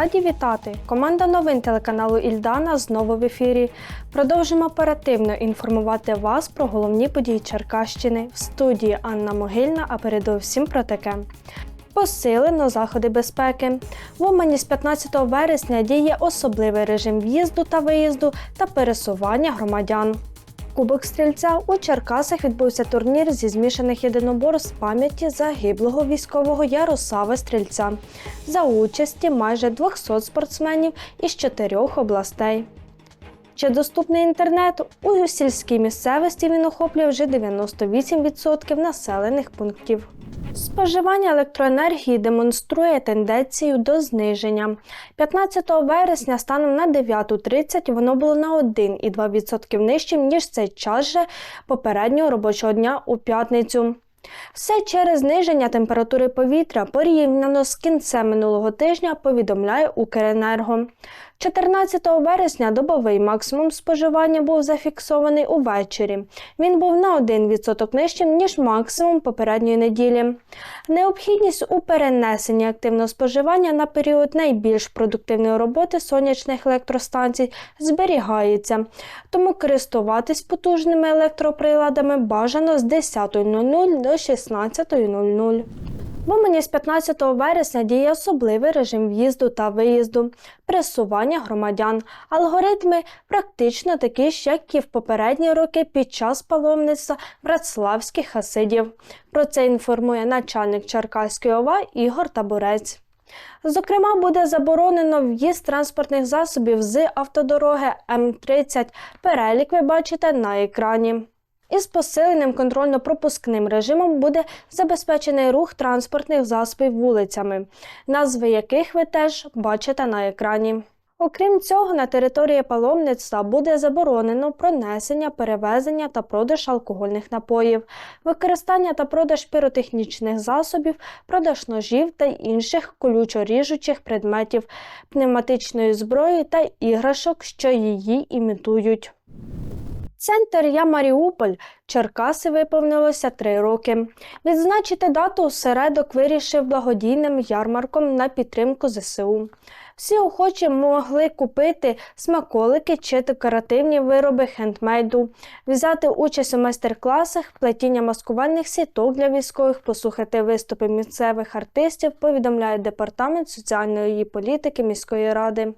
Раді вітати! Команда новин телеканалу Ільдана знову в ефірі. Продовжимо оперативно інформувати вас про головні події Черкащини в студії Анна Могильна, а передовсім про таке. Посилено заходи безпеки. В Умані з 15 вересня діє особливий режим в'їзду та виїзду та пересування громадян. Кубок стрільця у Черкасах відбувся турнір зі змішаних єдиноборств пам'яті загиблого військового Ярослава Стрільця за участі майже 200 спортсменів із чотирьох областей. Чи доступний інтернет? У сільській місцевості він охоплює вже 98% населених пунктів. Споживання електроенергії демонструє тенденцію до зниження. 15 вересня станом на 9.30 воно було на 1,2% нижчим, ніж цей час же попереднього робочого дня у п'ятницю. Все через зниження температури повітря порівняно з кінцем минулого тижня повідомляє Укренерго. 14 вересня добовий максимум споживання був зафіксований увечері. Він був на 1% нижчим, ніж максимум попередньої неділі. Необхідність у перенесенні активного споживання на період найбільш продуктивної роботи сонячних електростанцій зберігається, тому користуватись потужними електроприладами бажано з 10.00 до 16.00. В Умані з 15 вересня діє особливий режим в'їзду та виїзду, пресування громадян. Алгоритми практично такі ж, як і в попередні роки під час паломництва братславських хасидів. Про це інформує начальник Черкаської ОВА Ігор Табурець. Зокрема, буде заборонено в'їзд транспортних засобів з автодороги М30. Перелік ви бачите на екрані. Із посиленим контрольно-пропускним режимом буде забезпечений рух транспортних засобів вулицями, назви яких ви теж бачите на екрані. Окрім цього, на території паломництва буде заборонено пронесення, перевезення та продаж алкогольних напоїв, використання та продаж піротехнічних засобів, продаж ножів та інших колючо-ріжучих предметів, пневматичної зброї та іграшок, що її імітують. Центр Я Маріуполь Черкаси виповнилося три роки. Відзначити дату осередок вирішив благодійним ярмарком на підтримку ЗСУ. Всі охочі могли купити смаколики чи декоративні вироби хендмейду, взяти участь у майстер-класах, плетіння маскувальних сіток для військових, послухати виступи місцевих артистів, повідомляє департамент соціальної політики міської ради.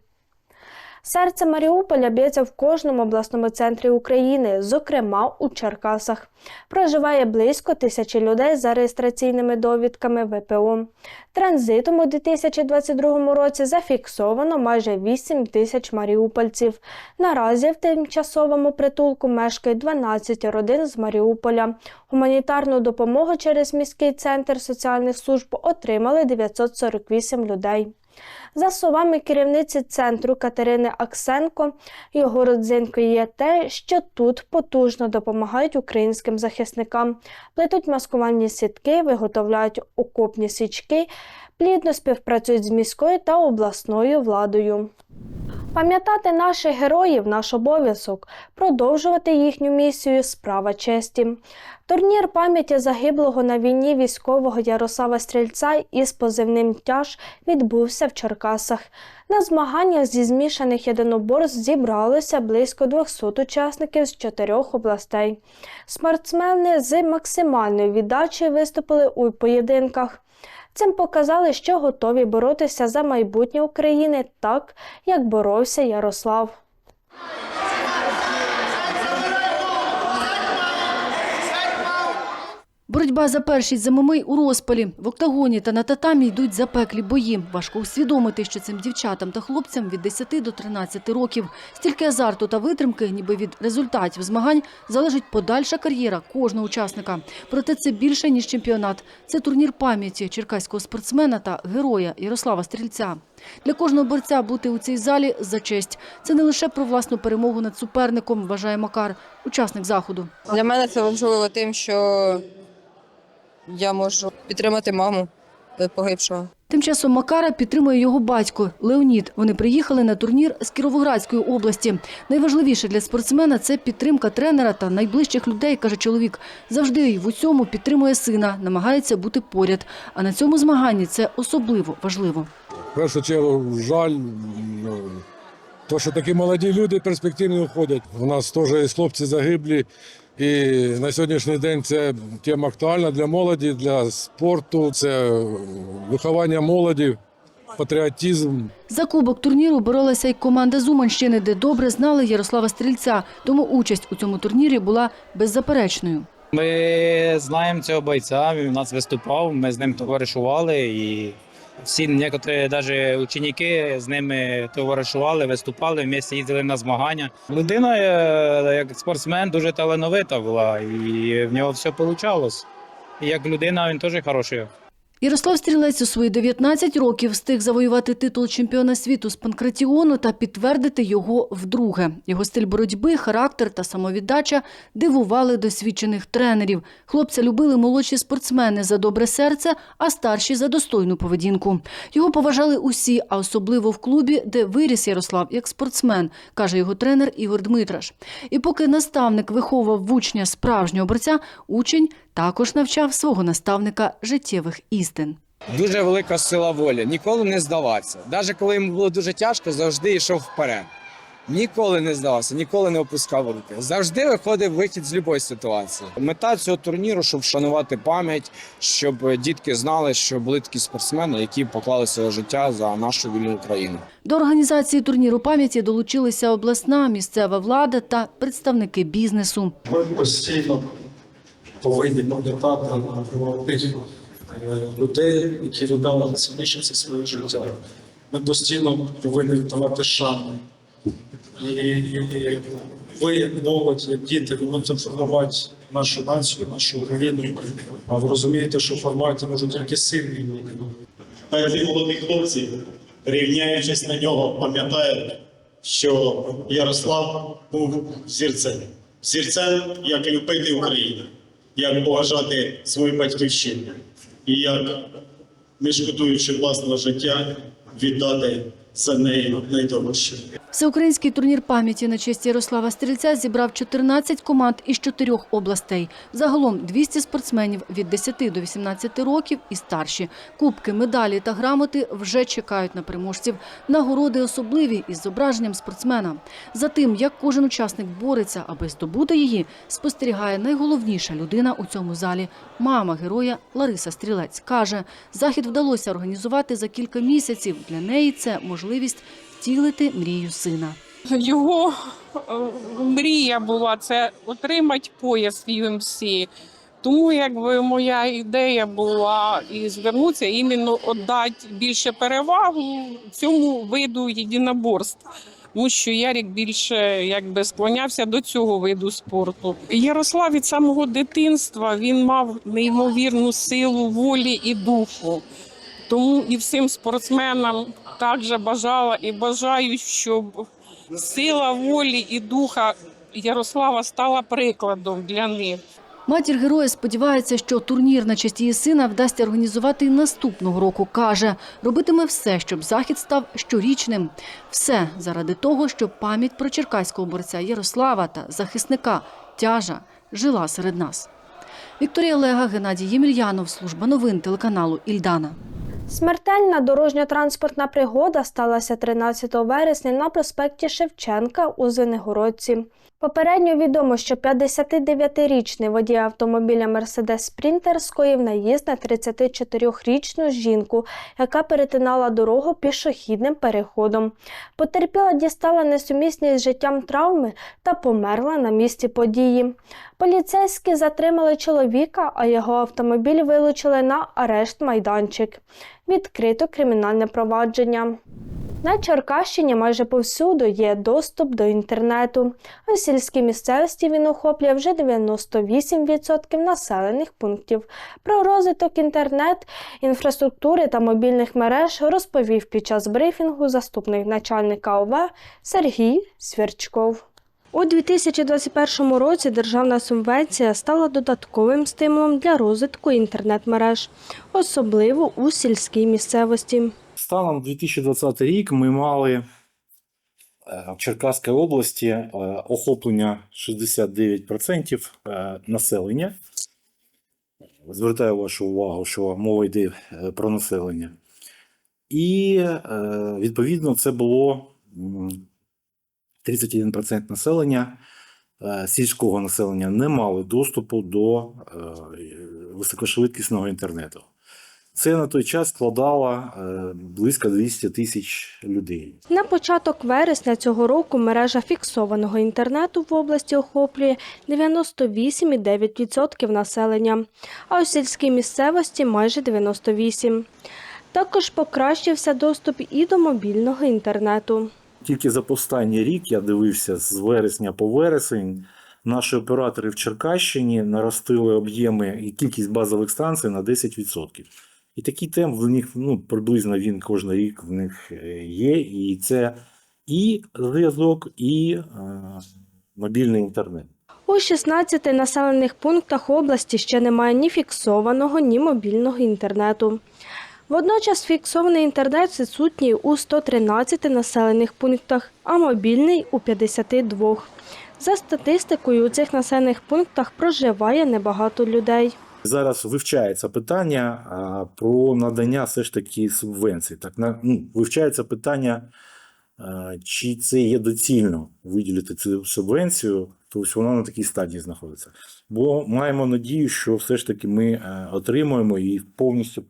Серце Маріуполя б'ється в кожному обласному центрі України, зокрема у Черкасах. Проживає близько тисячі людей за реєстраційними довідками ВПО. Транзитом у 2022 році зафіксовано майже 8 тисяч маріупольців. Наразі в тимчасовому притулку мешкає 12 родин з Маріуполя. Гуманітарну допомогу через міський центр соціальних служб отримали 948 людей. За словами керівниці центру Катерини Аксенко, його родзинкою є те, що тут потужно допомагають українським захисникам, плетуть маскувальні сітки, виготовляють окопні січки, плідно співпрацюють з міською та обласною владою. Пам'ятати наших героїв наш обов'язок, продовжувати їхню місію справа честі. Турнір пам'яті загиблого на війні військового Ярослава Стрільця із позивним тяж відбувся в Черкасах. На змаганнях зі змішаних єдиноборств зібралося близько 200 учасників з чотирьох областей. Спортсмени з максимальною віддачею виступили у поєдинках. Цим показали, що готові боротися за майбутнє України так, як боровся Ярослав. Боротьба за першість за мами у розпалі. В октагоні та на татамі йдуть запеклі бої. Важко усвідомити, що цим дівчатам та хлопцям від 10 до 13 років. Стільки азарту та витримки, ніби від результатів змагань, залежить подальша кар'єра кожного учасника. Проте це більше, ніж чемпіонат. Це турнір пам'яті черкаського спортсмена та героя Ярослава Стрільця. Для кожного борця бути у цій залі – за честь. Це не лише про власну перемогу над суперником, вважає Макар, учасник заходу. Для мене це важливо тим, що я можу підтримати маму погибшого. Тим часом Макара підтримує його батько Леонід. Вони приїхали на турнір з Кіровоградської області. Найважливіше для спортсмена це підтримка тренера та найближчих людей, каже чоловік. Завжди й в усьому підтримує сина, намагається бути поряд. А на цьому змаганні це особливо важливо. першу чергу жаль, ну, то, що такі молоді люди перспективні уходять. У нас теж є хлопці загиблі. І на сьогоднішній день це тема актуальна для молоді, для спорту, це виховання молоді, патріотизм. За кубок турніру боролася й команда з Уманщини, де добре знали Ярослава Стрільця, тому участь у цьому турнірі була беззаперечною. Ми знаємо цього бойця, він у нас виступав, ми з ним товаришували і всі некоторі навіть ученики з ними товаришували, виступали, вместе їздили на змагання. Людина е, як спортсмен дуже талановита була, і в нього все вийшло. І як людина він теж хороший. Ярослав Стрілець у свої 19 років встиг завоювати титул чемпіона світу з панкратіону та підтвердити його вдруге. Його стиль боротьби, характер та самовіддача дивували досвідчених тренерів. Хлопця любили молодші спортсмени за добре серце, а старші за достойну поведінку. Його поважали усі, а особливо в клубі, де виріс Ярослав як спортсмен, каже його тренер Ігор Дмитраш. І поки наставник виховував в учня справжнього борця, учень також навчав свого наставника життєвих істин. Дуже велика сила волі, ніколи не здавався. Навіть коли йому було дуже тяжко, завжди йшов вперед. Ніколи не здавався, ніколи не опускав руки. Завжди виходив вихід з будь-якої ситуації. Мета цього турніру, щоб вшанувати пам'ять, щоб дітки знали, що були такі спортсмени, які поклали своє життя за нашу вільну Україну. До організації турніру пам'яті долучилися обласна, місцева влада та представники бізнесу. Ми постійно повинні пам'ятати про тих е, людей, які віддали найцінніше це своє життя. Ми постійно повинні віддавати шану. І, ви, молодь, як діти, ви будете формувати нашу націю, нашу Україну. А ви розумієте, що формувати можуть тільки сильні люди. Хай ці молоді хлопці, рівняючись на нього, пам'ятають, що Ярослав був зірцем. Зірцем, як любити Україну, як поважати свою батьківщину і як, не шкодуючи власного життя, віддати за неї найдорожче. Всеукраїнський турнір пам'яті на честь Ярослава Стрільця зібрав 14 команд із чотирьох областей. Загалом 200 спортсменів від 10 до 18 років і старші. Кубки, медалі та грамоти вже чекають на переможців. Нагороди особливі із зображенням спортсмена. За тим, як кожен учасник бореться, аби здобути її, спостерігає найголовніша людина у цьому залі – мама героя Лариса Стрілець. Каже, захід вдалося організувати за кілька місяців. Для неї це можливість втілити мрію сина. Його е, мрія була це отримати пояс в UMC. Тому якби моя ідея була і звернутися іменно віддати більше перевагу цьому виду єдиноборств. Тому що Ярік більше якби склонявся до цього виду спорту. Ярослав від самого дитинства він мав неймовірну силу волі і духу. Тому і всім спортсменам також бажала і бажаю, щоб сила волі і духа Ярослава стала прикладом для них. Матір героя сподівається, що турнір на честь її сина вдасться організувати і наступного року. Каже, робитиме все, щоб захід став щорічним. Все заради того, щоб пам'ять про черкаського борця Ярослава та захисника Тяжа жила серед нас. Вікторія Лега, Геннадій Ємельянов, служба новин телеканалу Ільдана. Смертельна дорожньо-транспортна пригода сталася 13 вересня на проспекті Шевченка у Звенигородці. Попередньо відомо, що 59-річний водій автомобіля Mercedes Sprinter скоїв наїзд на 34-річну жінку, яка перетинала дорогу пішохідним переходом. Потерпіла дістала несумісні з життям травми та померла на місці події. Поліцейські затримали чоловіка, а його автомобіль вилучили на арешт майданчик. Відкрито кримінальне провадження. На Черкащині майже повсюду є доступ до інтернету. У сільській місцевості він охоплює вже 98% населених пунктів. Про розвиток інтернет, інфраструктури та мобільних мереж розповів під час брифінгу заступник начальника ОВ Сергій Свірчков. У 2021 році державна субвенція стала додатковим стимулом для розвитку інтернет-мереж, особливо у сільській місцевості. Станом 2020 рік ми мали е, в Черкаській області е, охоплення 69% е, населення. Звертаю вашу увагу, що мова йде про населення. І відповідно це було 31% населення сільського населення не мали доступу до високошвидкісного інтернету. Це на той час складало е, близько 200 тисяч людей. На початок вересня цього року мережа фіксованого інтернету в області охоплює 98,9% населення, а у сільській місцевості майже 98%. Також покращився доступ і до мобільного інтернету. Тільки за останній рік я дивився з вересня по вересень. Наші оператори в Черкащині наростили об'єми і кількість базових станцій на 10%. І такий темп в них ну, приблизно він кожен рік в них е, є. І це і зв'язок, і е, мобільний інтернет. У 16 населених пунктах області ще немає ні фіксованого, ні мобільного інтернету. Водночас фіксований інтернет відсутній у 113 населених пунктах, а мобільний у 52. За статистикою, у цих населених пунктах проживає небагато людей. Зараз вивчається питання про надання все ж таки субвенцій. Так, на, ну, вивчається питання, чи це є доцільно виділити цю субвенцію, тобто вона на такій стадії знаходиться. Бо маємо надію, що все ж таки ми отримаємо і повністю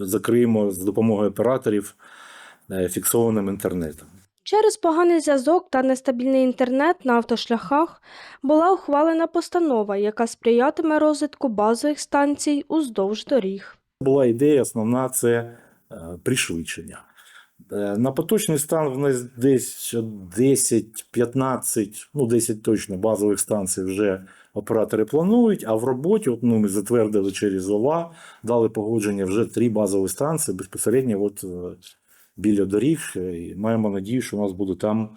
закриємо з допомогою операторів е, фіксованим інтернетом. Через поганий зв'язок та нестабільний інтернет на автошляхах була ухвалена постанова, яка сприятиме розвитку базових станцій уздовж доріг. Була ідея основна це е, пришвидшення. Е, На поточний стан в нас десь 10-15, ну 10 точно базових станцій вже оператори планують, а в роботі от, ну, ми затвердили через ОВА, дали погодження вже три базові станції безпосередньо от, е, біля доріг. е, І маємо надію, що у нас буде там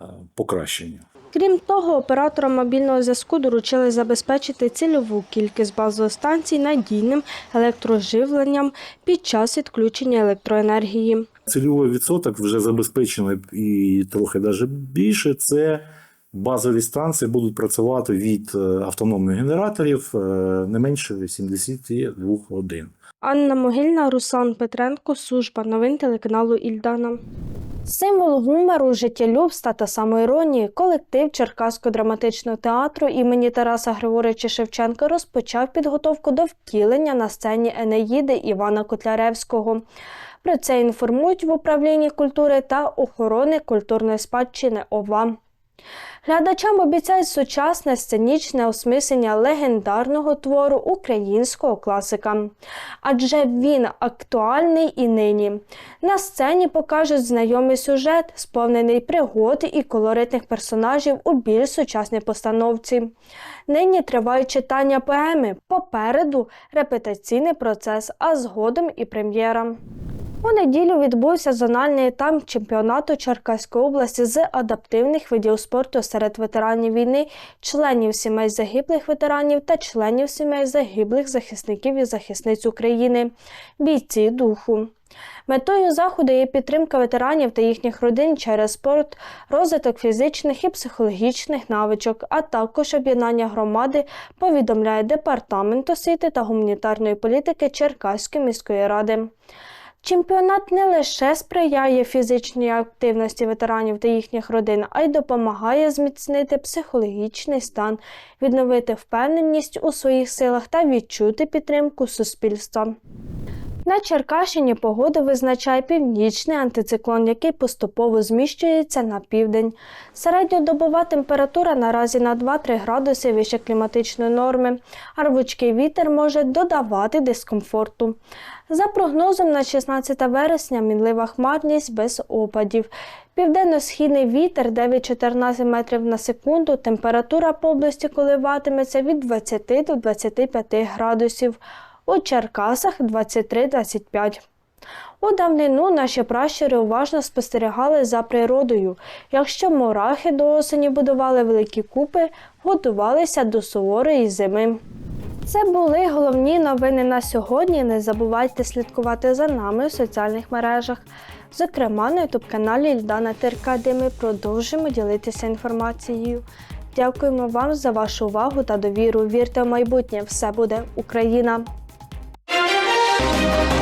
е, покращення. Крім того, операторам мобільного зв'язку доручили забезпечити цільову кількість базових станцій надійним електроживленням під час відключення електроенергії. Цільовий відсоток вже забезпечено і трохи навіть більше. Це базові станції будуть працювати від е, автономних генераторів не менше 72 годин. Анна Могильна, Руслан Петренко, служба новин телеканалу Ільдана. Символ гумору, життєлюбства та самоіронії колектив Черкаського драматичного театру імені Тараса Григоровича Шевченка розпочав підготовку до втілення на сцені Енеїди Івана Котляревського. Про це інформують в управлінні культури та охорони культурної спадщини ОВА. Глядачам обіцяють сучасне сценічне осмислення легендарного твору українського класика. Адже він актуальний і нині. На сцені покажуть знайомий сюжет, сповнений пригод і колоритних персонажів у більш сучасній постановці. Нині тривають читання поеми. Попереду репетиційний процес, а згодом і прем'єра. У неділю відбувся зональний етап чемпіонату Черкаської області з адаптивних видів спорту серед ветеранів війни, членів сімей загиблих ветеранів та членів сімей загиблих захисників і захисниць України, бійці духу. Метою заходу є підтримка ветеранів та їхніх родин через спорт, розвиток фізичних і психологічних навичок, а також об'єднання громади, повідомляє Департамент освіти та гуманітарної політики Черкаської міської ради. Чемпіонат не лише сприяє фізичній активності ветеранів та їхніх родин, а й допомагає зміцнити психологічний стан, відновити впевненість у своїх силах та відчути підтримку суспільства. На Черкащині погоду визначає північний антициклон, який поступово зміщується на південь. Середньодобова температура наразі на 2-3 градуси вище кліматичної норми, а рвучкий вітер може додавати дискомфорту. За прогнозом на 16 вересня мінлива хмарність без опадів. Південно-східний вітер 9-14 метрів на секунду. Температура по області коливатиметься від 20 до 25 градусів. У Черкасах 23-25. У давнину наші пращури уважно спостерігали за природою. Якщо мурахи до осені будували великі купи, готувалися до суворої зими. Це були головні новини на сьогодні. Не забувайте слідкувати за нами у соціальних мережах, зокрема на ютуб-каналі Ільдана ТРК, де ми продовжимо ділитися інформацією. Дякуємо вам за вашу увагу та довіру. Вірте в майбутнє, все буде Україна! Thank you.